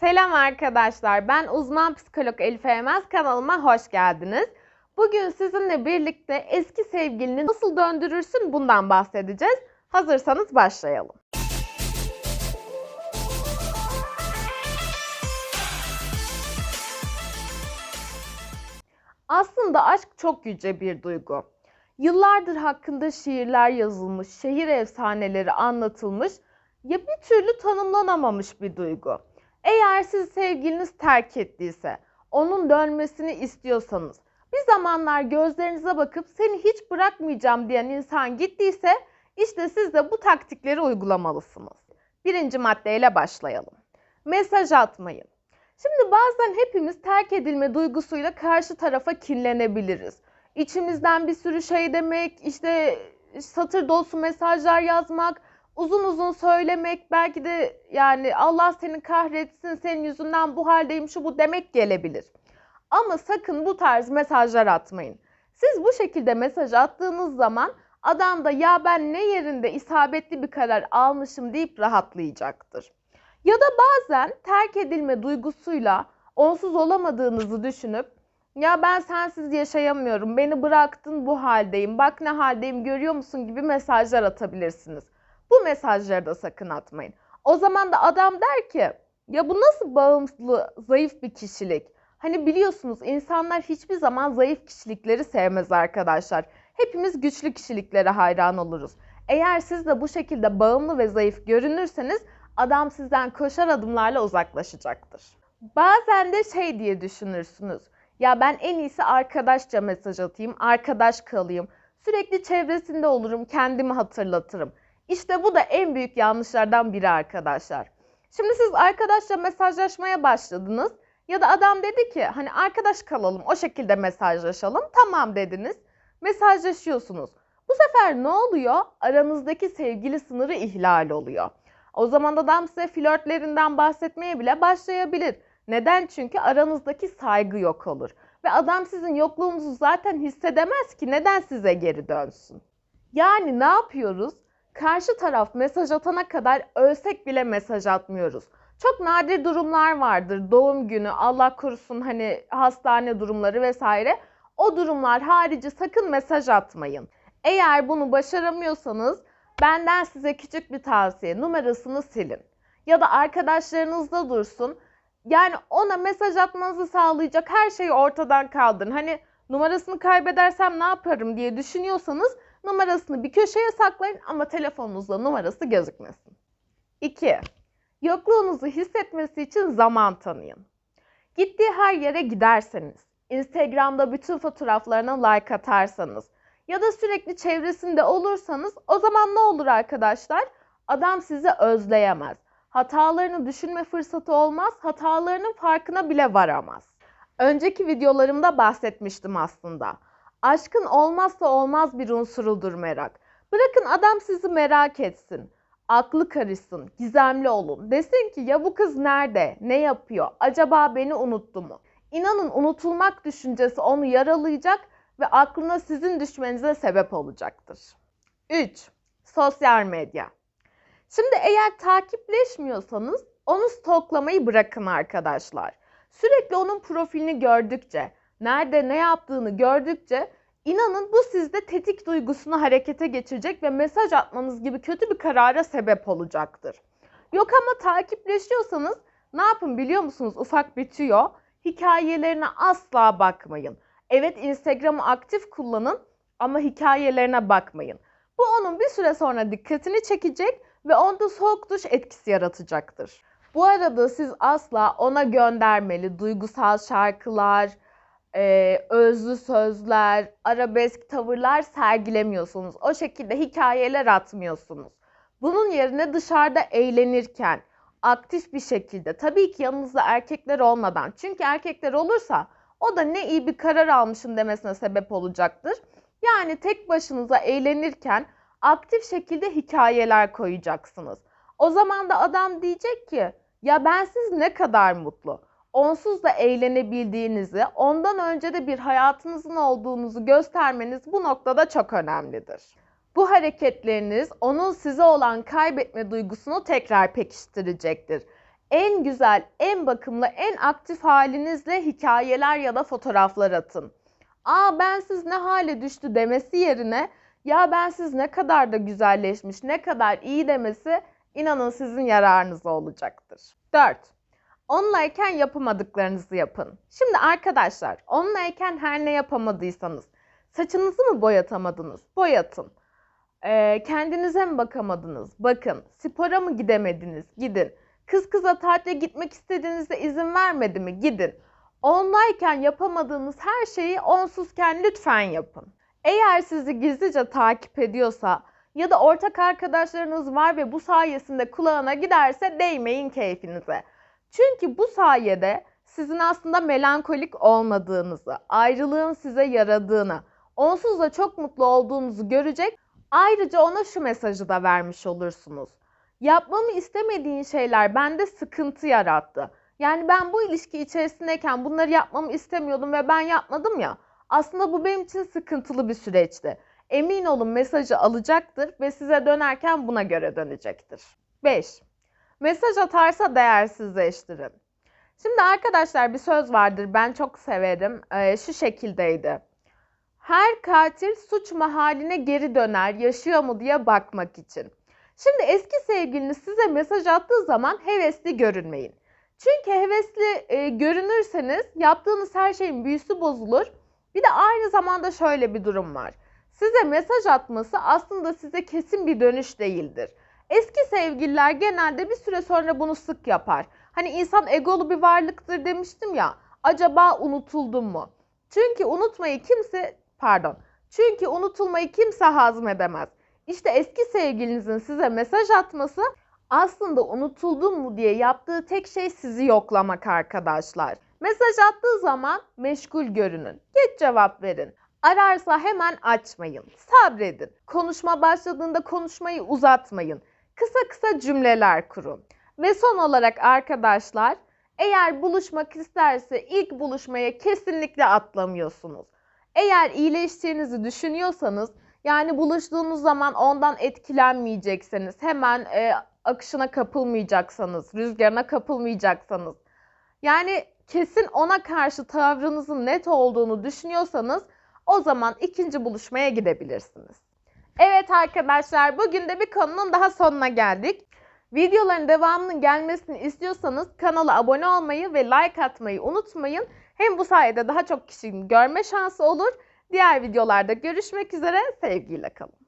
Selam arkadaşlar. Ben uzman psikolog Elif Eymez kanalıma hoş geldiniz. Bugün sizinle birlikte eski sevgilini nasıl döndürürsün bundan bahsedeceğiz. Hazırsanız başlayalım. Aslında aşk çok yüce bir duygu. Yıllardır hakkında şiirler yazılmış, şehir efsaneleri anlatılmış ya bir türlü tanımlanamamış bir duygu. Eğer siz sevgiliniz terk ettiyse, onun dönmesini istiyorsanız, bir zamanlar gözlerinize bakıp seni hiç bırakmayacağım diyen insan gittiyse, işte siz de bu taktikleri uygulamalısınız. Birinci maddeyle başlayalım. Mesaj atmayın. Şimdi bazen hepimiz terk edilme duygusuyla karşı tarafa kinlenebiliriz. İçimizden bir sürü şey demek, işte satır dolusu mesajlar yazmak, uzun uzun söylemek, belki de yani Allah seni kahretsin, senin yüzünden bu haldeyim, şu bu demek gelebilir. Ama sakın bu tarz mesajlar atmayın. Siz bu şekilde mesaj attığınız zaman adam da ya ben ne yerinde isabetli bir karar almışım deyip rahatlayacaktır. Ya da bazen terk edilme duygusuyla onsuz olamadığınızı düşünüp ya ben sensiz yaşayamıyorum, beni bıraktın bu haldeyim, bak ne haldeyim görüyor musun gibi mesajlar atabilirsiniz. Bu mesajları da sakın atmayın. O zaman da adam der ki ya bu nasıl bağımlı, zayıf bir kişilik? Hani biliyorsunuz insanlar hiçbir zaman zayıf kişilikleri sevmez arkadaşlar. Hepimiz güçlü kişiliklere hayran oluruz. Eğer siz de bu şekilde bağımlı ve zayıf görünürseniz adam sizden koşar adımlarla uzaklaşacaktır. Bazen de şey diye düşünürsünüz. Ya ben en iyisi arkadaşça mesaj atayım, arkadaş kalayım. Sürekli çevresinde olurum, kendimi hatırlatırım. İşte bu da en büyük yanlışlardan biri arkadaşlar. Şimdi siz arkadaşla mesajlaşmaya başladınız ya da adam dedi ki hani arkadaş kalalım o şekilde mesajlaşalım. Tamam dediniz. Mesajlaşıyorsunuz. Bu sefer ne oluyor? Aranızdaki sevgili sınırı ihlal oluyor. O zaman adam size flörtlerinden bahsetmeye bile başlayabilir. Neden? Çünkü aranızdaki saygı yok olur. Ve adam sizin yokluğunuzu zaten hissedemez ki neden size geri dönsün? Yani ne yapıyoruz? Karşı taraf mesaj atana kadar ölsek bile mesaj atmıyoruz. Çok nadir durumlar vardır. Doğum günü, Allah korusun hani hastane durumları vesaire. O durumlar harici sakın mesaj atmayın. Eğer bunu başaramıyorsanız benden size küçük bir tavsiye. Numarasını silin. Ya da arkadaşlarınızda dursun. Yani ona mesaj atmanızı sağlayacak her şeyi ortadan kaldırın. Hani numarasını kaybedersem ne yaparım diye düşünüyorsanız numarasını bir köşeye saklayın ama telefonunuzda numarası gözükmesin. 2. Yokluğunuzu hissetmesi için zaman tanıyın. Gittiği her yere giderseniz, Instagram'da bütün fotoğraflarına like atarsanız ya da sürekli çevresinde olursanız o zaman ne olur arkadaşlar? Adam sizi özleyemez. Hatalarını düşünme fırsatı olmaz, hatalarının farkına bile varamaz. Önceki videolarımda bahsetmiştim aslında. Aşkın olmazsa olmaz bir unsurudur merak. Bırakın adam sizi merak etsin. Aklı karışsın, gizemli olun. Desin ki ya bu kız nerede, ne yapıyor, acaba beni unuttu mu? İnanın unutulmak düşüncesi onu yaralayacak ve aklına sizin düşmenize sebep olacaktır. 3. Sosyal medya. Şimdi eğer takipleşmiyorsanız onu stoklamayı bırakın arkadaşlar. Sürekli onun profilini gördükçe, nerede ne yaptığını gördükçe inanın bu sizde tetik duygusunu harekete geçirecek ve mesaj atmanız gibi kötü bir karara sebep olacaktır. Yok ama takipleşiyorsanız ne yapın biliyor musunuz? Ufak bitiyor. Hikayelerine asla bakmayın. Evet Instagram'ı aktif kullanın ama hikayelerine bakmayın. Bu onun bir süre sonra dikkatini çekecek ve onda soğuk duş etkisi yaratacaktır. Bu arada siz asla ona göndermeli duygusal şarkılar, e, özlü sözler, arabesk tavırlar sergilemiyorsunuz. O şekilde hikayeler atmıyorsunuz. Bunun yerine dışarıda eğlenirken, aktif bir şekilde, tabii ki yanınızda erkekler olmadan. Çünkü erkekler olursa o da ne iyi bir karar almışım demesine sebep olacaktır. Yani tek başınıza eğlenirken aktif şekilde hikayeler koyacaksınız. O zaman da adam diyecek ki ya ben siz ne kadar mutlu. Onsuz da eğlenebildiğinizi, ondan önce de bir hayatınızın olduğunuzu göstermeniz bu noktada çok önemlidir. Bu hareketleriniz onun size olan kaybetme duygusunu tekrar pekiştirecektir. en güzel, en bakımlı, en aktif halinizle hikayeler ya da fotoğraflar atın. Aa ben siz ne hale düştü demesi yerine ya ben siz ne kadar da güzelleşmiş, ne kadar iyi demesi inanın sizin yararınıza olacaktır. 4. Onunlayken yapamadıklarınızı yapın. Şimdi arkadaşlar, onunlayken her ne yapamadıysanız, saçınızı mı boyatamadınız? Boyatın. Ee, kendinize mi bakamadınız? Bakın. Spora mı gidemediniz? Gidin. Kız kıza tatile gitmek istediğinizde izin vermedi mi? Gidin. Onlayken yapamadığınız her şeyi onsuzken lütfen yapın. Eğer sizi gizlice takip ediyorsa ya da ortak arkadaşlarınız var ve bu sayesinde kulağına giderse değmeyin keyfinize. Çünkü bu sayede sizin aslında melankolik olmadığınızı, ayrılığın size yaradığını, onsuz da çok mutlu olduğunuzu görecek. Ayrıca ona şu mesajı da vermiş olursunuz. Yapmamı istemediğin şeyler bende sıkıntı yarattı. Yani ben bu ilişki içerisindeyken bunları yapmamı istemiyordum ve ben yapmadım ya. Aslında bu benim için sıkıntılı bir süreçti. Emin olun mesajı alacaktır ve size dönerken buna göre dönecektir. 5. Mesaj atarsa değersizleştirin. Şimdi arkadaşlar bir söz vardır ben çok severim. Ee, şu şekildeydi. Her katil suç mahaline geri döner yaşıyor mu diye bakmak için. Şimdi eski sevgiliniz size mesaj attığı zaman hevesli görünmeyin. Çünkü hevesli e, görünürseniz yaptığınız her şeyin büyüsü bozulur. Bir de aynı zamanda şöyle bir durum var. Size mesaj atması aslında size kesin bir dönüş değildir. Eski sevgililer genelde bir süre sonra bunu sık yapar. Hani insan egolu bir varlıktır demiştim ya. Acaba unutuldum mu? Çünkü unutmayı kimse, pardon. Çünkü unutulmayı kimse hazmedemez. İşte eski sevgilinizin size mesaj atması aslında unutuldun mu diye yaptığı tek şey sizi yoklamak arkadaşlar. Mesaj attığı zaman meşgul görünün. Geç cevap verin. Ararsa hemen açmayın. Sabredin. Konuşma başladığında konuşmayı uzatmayın. Kısa kısa cümleler kurun. Ve son olarak arkadaşlar, eğer buluşmak isterse ilk buluşmaya kesinlikle atlamıyorsunuz. Eğer iyileştiğinizi düşünüyorsanız, yani buluştuğunuz zaman ondan etkilenmeyecekseniz, hemen e, akışına kapılmayacaksanız, rüzgarına kapılmayacaksanız, yani kesin ona karşı tavrınızın net olduğunu düşünüyorsanız o zaman ikinci buluşmaya gidebilirsiniz. Evet arkadaşlar bugün de bir konunun daha sonuna geldik. Videoların devamının gelmesini istiyorsanız kanala abone olmayı ve like atmayı unutmayın. Hem bu sayede daha çok kişinin görme şansı olur. Diğer videolarda görüşmek üzere. Sevgiyle kalın.